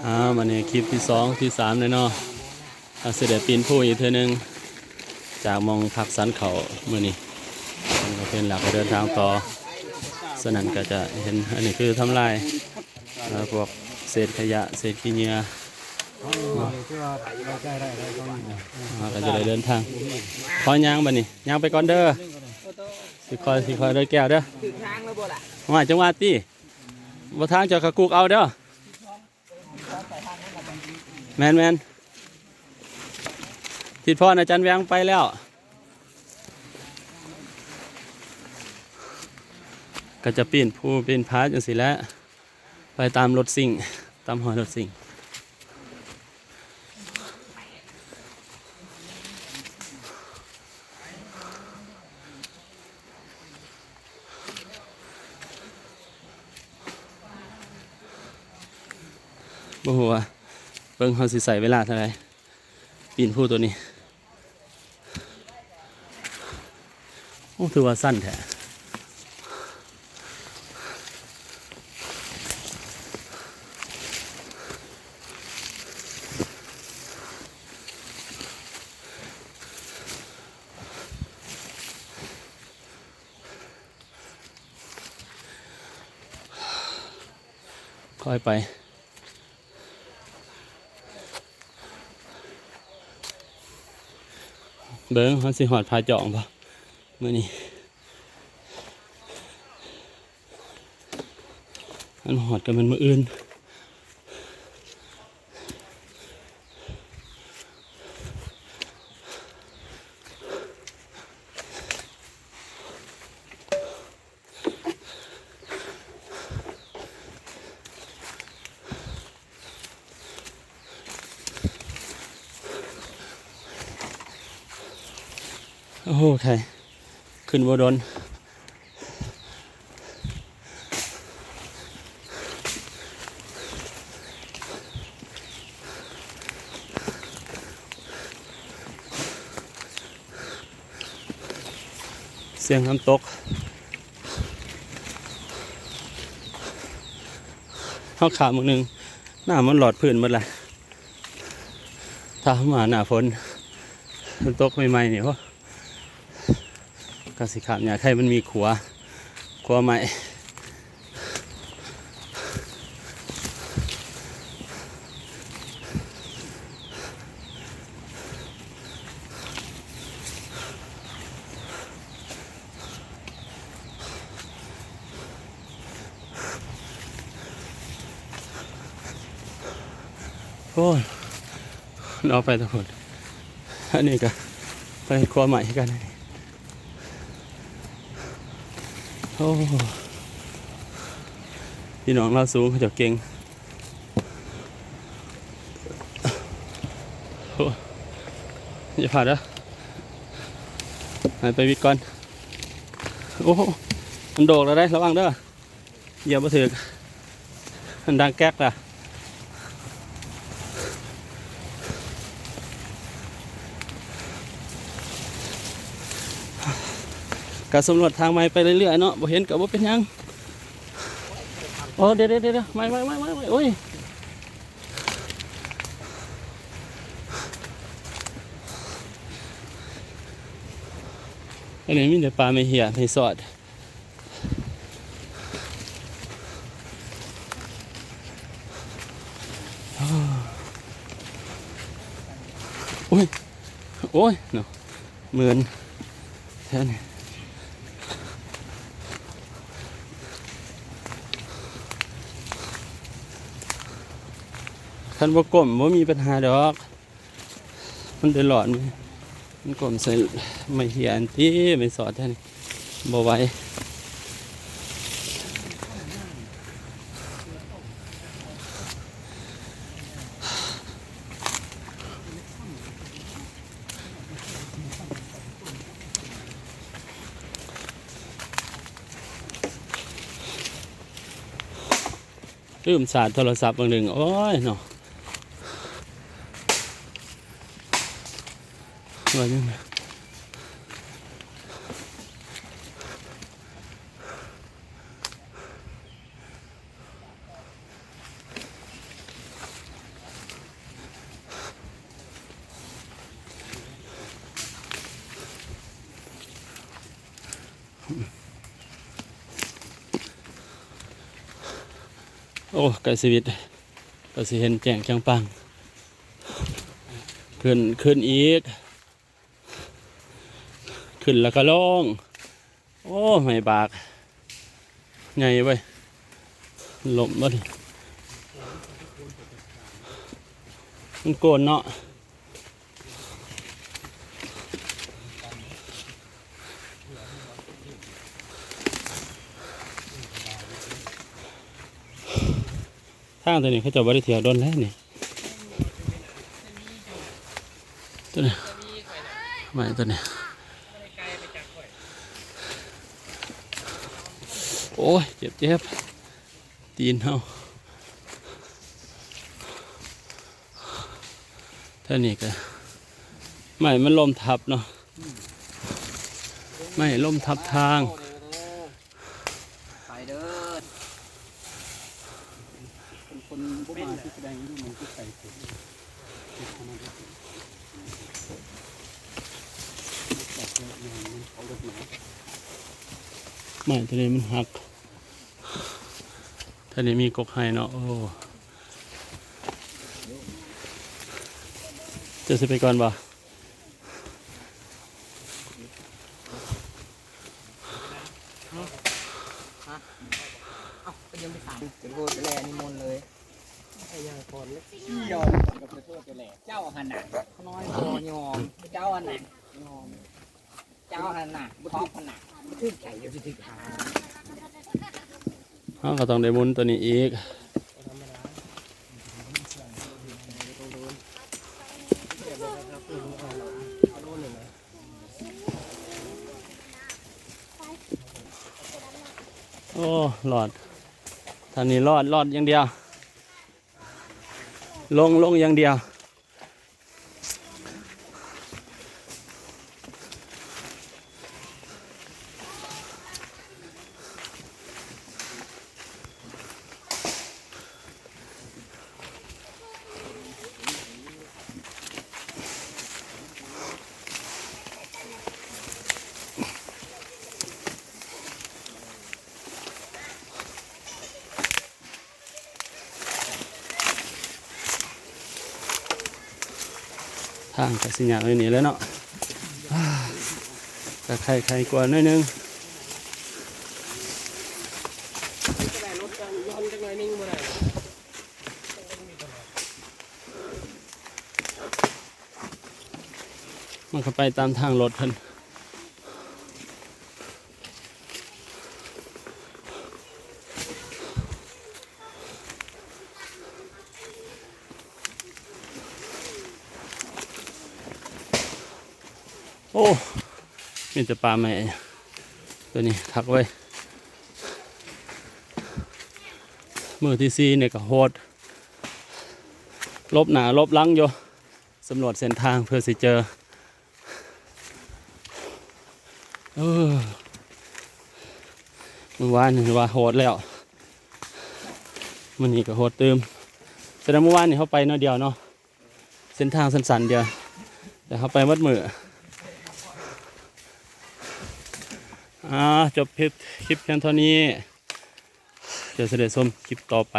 อ่าวันนี้คลิปที่สองที่สามเลยเนาะอาเสด็จปีนผู้อีกเทื่อนึง จากมองพักสันเขาเมื่อนี้มันก็เป็นหลักเดินทางต่อสนั่นก็จะเห็นอันนี้คือทำลายอ่าพวกเศษขยะเศษขี้เหงื่ออ่าก็จะได้เดินทางขอย่างบันนี้ย่างไปก่อนเด้อสิคอยสิคอยเด้อแก้วเด้อถึงทางแล้วบ่ล่ะว่าจังหวัดตีบ่ทางเจะขะกุกเอาเด้อ แมนแมนทิดพ่ออาจารย์แวงไปแล้ว ก็จะปีนผู้ปีนพาจังสิแล้ว ไปตามรถสิ่ง ตามหอรถสิ่งบ่ฮู้ว่าเบิ่งเขาสิใส่เวลาเท่าไหร่ปีนผู้ตัวนี้โอ้ถือว่าสั้นแท้ค่อยไป เบิ้งเขาสิหอดพาจองปะเมื่อนี้อันหอดกันมันมืออื่น โอ้โหไทยขึ้นบดนเสียงน้ำตกเขาขามือหนึ่งหน้ามันหลอดพื้นหมดเลยถ้ามาหน้าฝนน้ำตกใหม่ๆเนี่ย ก็สิขามเนี่ยใครมันมีขัวขัวใหม่โอ้ยเราไปทุกคนอันนี้ก็ไปขัวใหม่กัน โอ้พี่น้องเราสูงเขาจะเก่งอย่าผ่านนะไปวิกก่อน โอ้มันโดกแล้วได้ระวังเด้ออย่ามาถือมันดังแก๊กล่ะ ก็สำรวจทางใหม่ไปเรื่อยๆเนาะบ่เห็นกับบ่เป็นยังโอ้เดี๋ยวเดี๋ยวเดี๋ยวไม่ไม่ไม่ไม่ไม่โอ้ยอันนี้มีแต่ปลาไม่เหี่ยไม่สอดโอ้ย โอ้ยเนาะเหมือนแค่นี้ คันบ่กลมบ่มีปัญหาดอก มันเดือดร้อนมมันกลมใส่ไม่เหียนที่ไม่สอดท่านบ่ไหวลืมสาดโทรศัพท์บางหนึ่งโอ้ยเนาะ หน่อยนึงโอ้ไกลชีวิตก็สิเห็นแจ่งจังปัง ขึ้นขึ้นอีก ขึ้นแล้วก็ลง โอ้ไม่บากไงไว้ยหลบมบ่ดิมันโกนเนาะทางตัวนี้เขาจะบริเทียวโดนแล้วนี่ตัวนี้ไม่ตัวนี้ โอ้ยเจ็บเจ็บตีนเฮาเท่านี้ก็ไม่มันลมทับเนาะไม่ลมทับทางไปเด้อเป็นคนบ่มาที่แสดงอยู่มันคือใส่ถุงเอารถหมาไม่ตัวนี้มันหัก ท่านี้มีกกไห้เนาะโอ้จะสิไปก่อนบ่เอ้าก็ยังไม่สั่งจะโทษจะแลนิมนต์เลยไอ้ยังคนเล็กยอมกับจะโทษจะแลเจ้าหันหนักน้อยพอยอมเจ้าหันหนักยอมเจ้าหันหนักท็อปหันหนักขึ้นไก่เดี๋ยวจะถึงทาง เขาก็ต้องได้มุนตัวนี้อีกโอ้หลอดท่านี้รอดรอดอย่างเดียว ลงลงอย่างเดียวางกสิญญาเลยนี่แล้วเนาะอ่าก็ใครใครกลัวน้อยนึงมันก็ไปตามทางรถเพิ่น โอ้มีแต่ปลาใหม่ตัวนี้ทักไว้ มือที่ซีเนี่ยก็โหดลบหนาลบลังอยู่สำรวจเส้นทางเพื่อสิเจอเออมื่อวานนี่ว่าโหดแล้วมันนี้ก็โหดเติมแต่เมื่อวานนี่เขาไปน้อยเดียวเนาะเส้นทางสั้นๆเดียวแต่เขาไปมัดมือ อ่าจบคลิปคลิปเพียงเท่านี้ เดี๋ยวจะได้ชมคลิปต่อไป